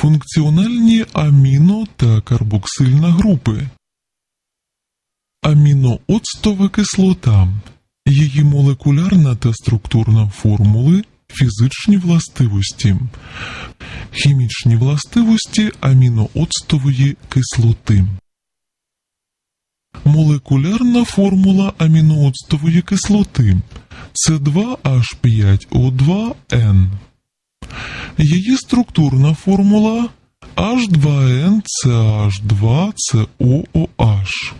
Функціональні аміно та карбоксильна групи. Амінооцтова кислота. Її молекулярна та структурна формули, фізичні властивості. Хімічні властивості амінооцтової кислоти. Молекулярна формула амінооцтової кислоти С2H5O2N. Її структурна формула H2NCH2COOH.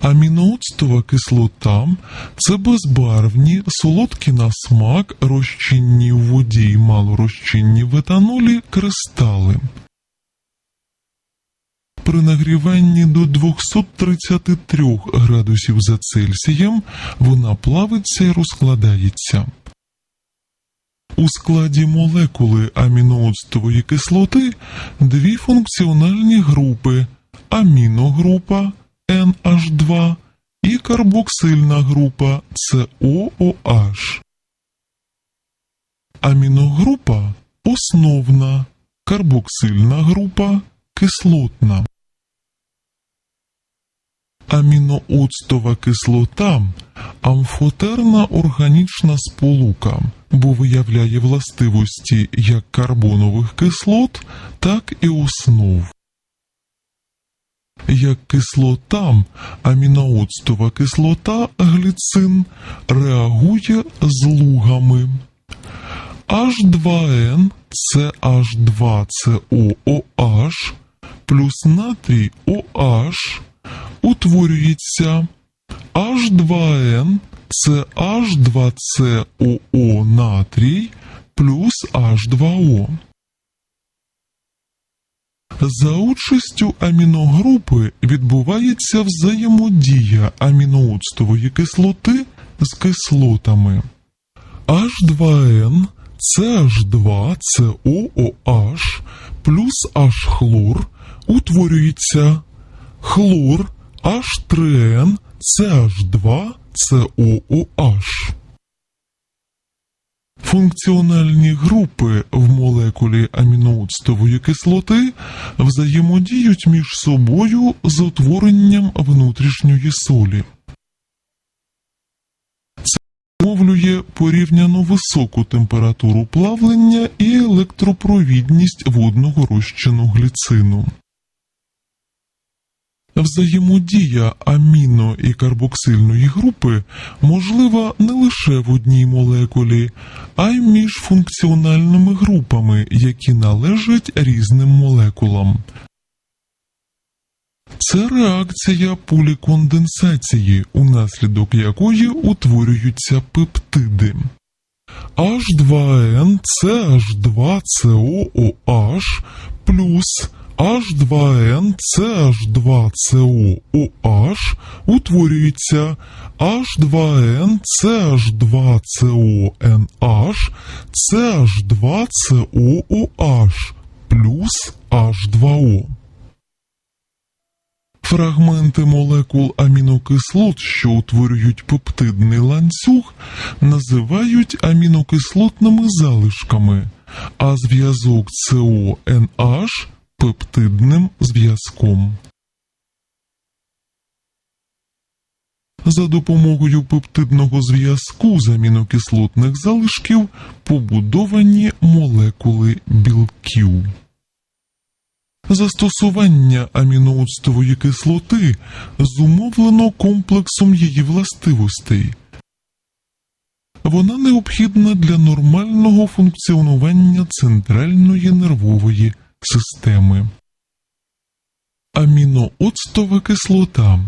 Амінооцтова кислота це безбарвні, солодкі на смак, розчинні в воді і малорозчинні в етанолі кристали. При нагріванні до 233 градусів за Цельсієм вона плавиться і розкладається. У складі молекули амінооцтової кислоти дві функціональні групи аміногрупа NH2 і карбоксильна група COOH. Аміногрупа основна, карбоксильна група кислотна. Амінооцтова кислота амфотерна органічна сполука, бо виявляє властивості як карбонових кислот, так і основ. Як кислота, амінооцтова кислота гліцин реагує з лугами. H2N CH2COOH плюс натрій OH утворюється H2N CH2COO натрій плюс H2O. За участю аміногрупи відбувається взаємодія амінооцтової кислоти з кислотами. H2N CH2 COOH плюс H-хлор утворюється хлор H3N CH2 COOH. Функціональні групи в молекулі амінооцтової кислоти взаємодіють між собою з утворенням внутрішньої солі. Це зумовлює порівняно високу температуру плавлення і електропровідність водного розчину гліцину. Взаємодія аміно і карбоксильної групи можлива не лише в одній молекулі, а й між функціональними групами, які належать різним молекулам. Це реакція поліконденсації, унаслідок якої утворюються пептиди. H2N CH2COOH плюс H2N CH2COOH утворюється H2N CH2CONH CH2COOH плюс H2O. Фрагменти молекул амінокислот, що утворюють пептидний ланцюг, називають амінокислотними залишками, а зв'язок CONH пептидним зв'язком. За допомогою пептидного зв'язку з амінокислотних залишків побудовані молекули білків. Застосування амінооцтової кислоти зумовлено комплексом її властивостей. Вона необхідна для нормального функціонування центральної нервової системи. Амінооцтова кислота